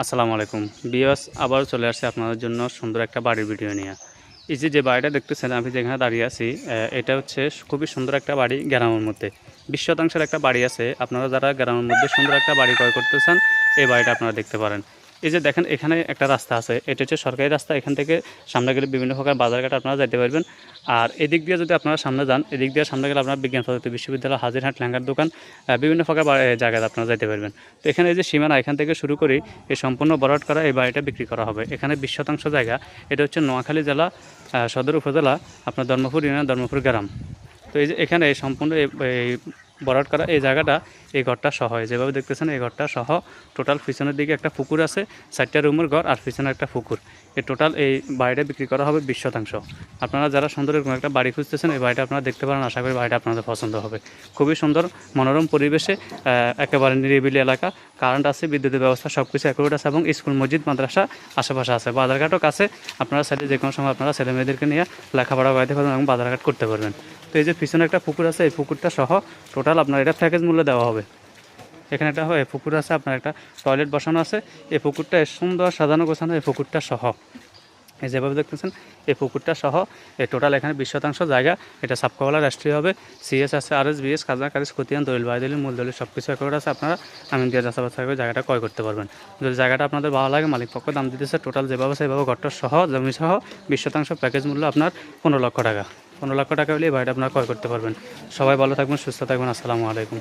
আসসালামু আলাইকুম। বিয়াস আবারও চলে আসছে আপনাদের জন্য সুন্দর একটা বাড়ির ভিডিও নিয়ে। এই যে যে বাড়িটা দেখতেছেন, আমি যেখানে দাঁড়িয়ে আছি এটা হচ্ছে খুবই সুন্দর একটা বাড়ি গ্রামের মধ্যে। বিশ শতাংশের একটা বাড়ি আছে। আপনারা যারা গ্রামের মধ্যে সুন্দর একটা বাড়ি ক্রয় করতে চান, এই বাড়িটা আপনারা দেখতে পারেন। এই যে দেখেন, এখানে একটা রাস্তা আছে। এটা হচ্ছে সরকারি রাস্তা। এখান থেকে সামনে গেলে বিভিন্ন প্রকার বাজারঘাট আপনারা যেতে পারবেন। আর এদিক দিয়ে যদি আপনারা সামনে যান, এদিক দিয়ে সামনে গেলে আপনার বিজ্ঞান প্রযুক্তি বিশ্ববিদ্যালয় হাজিরহাট ল্যাঙ্গার দোকান বিভিন্ন প্রকার জায়গায় আপনারা যেতে পারবেন। তো এখানে এই যে সীমানা, এখান থেকে শুরু করি এই সম্পূর্ণ বরাট করা এই বাড়িটা বিক্রি করা হবে। এখানে বিশ শতাংশ জায়গা। এটা হচ্ছে নোয়াখালী জেলা সদর উপজেলা, আপনার ধর্মপুর ইউনিয়ন, ধর্মপুর গ্রাম। তো এই যে এখানে সম্পূর্ণ এই এই বরাট করা, এই জায়গাটা, এই ঘরটা সহ যেভাবে দেখতেছেন, এই ঘরটা সহ টোটাল পিছনের দিকে একটা পুকুর আছে চারটা রুমের ঘর আর পিছনে একটা পুকুর। এই টোটাল এই বাড়িটা বিক্রি করা হবে বিশ শতাংশ। আপনারা যারা সুন্দর এরকম একটা বাড়ি খুঁজতেছেন, এই বাড়িটা আপনারা দেখতে পারেন, আশা করি বাড়িটা আপনাদের পছন্দ হবে। খুবই সুন্দর, মনোরম পরিবেশে একেবারে নিরিবিলি এলাকা। কারেন্ট আছে, বিদ্যুতের ব্যবস্থা সব কিছু অ্যাকুরেট আছে এবং স্কুল, মসজিদ, মাদ্রাসা আশেপাশে আছে। বাজারঘাটও কাছে। আপনারা সাইডে যে কোনো সময় আপনারা ছেলে মেয়েদেরকে নিয়ে লেখাপড়া করাতে পারবেন এবং বাজারঘাট করতে পারবেন। তো এই যে পিছনে একটা পুকুর আছে, এই পুকুরটা সহ টোটাল আপনার এটা প্যাকেজ মূল্য দেওয়া হবে। এখানে একটা হয় পুকুর আছে, আপনার একটা টয়লেট বসানো আছে। এই পুকুরটা সুন্দর সাজানো গোছানো এই পুকুরটা সহ। যেভাবে দেখতেছেন, এই পুকুরটা সহ এই টোটাল এখানে বিশ শতাংশ জায়গা। এটা সাবকাওয়ালা রাষ্ট্রীয় হবে। সিএস আছে আর এস বিএস খাজনা, কারিজ, খতিয়ান, দলিল বাই দলিল মূল দলিল সব কিছু একবার আছে আপনারা আমি দিয়ে যাচা বাছা করে জায়গাটা ক্রয় করতে পারবেন। যদি জায়গাটা আপনাদের ভালো লাগে, মালিক পক্ষ দাম দিতেছে টোটাল যেভাবে সেভাবে ঘরটা সহ, জমি সহ বিশ শতাংশ প্যাকেজ মূল্য আপনার পনেরো লক্ষ টাকা। পনেরো লক্ষ টাকা হলে এই বাড়িটা আপনারা ক্রয় করতে পারবেন। সবাই ভালো থাকবেন, সুস্থ থাকবেন। আসসালামু আলাইকুম।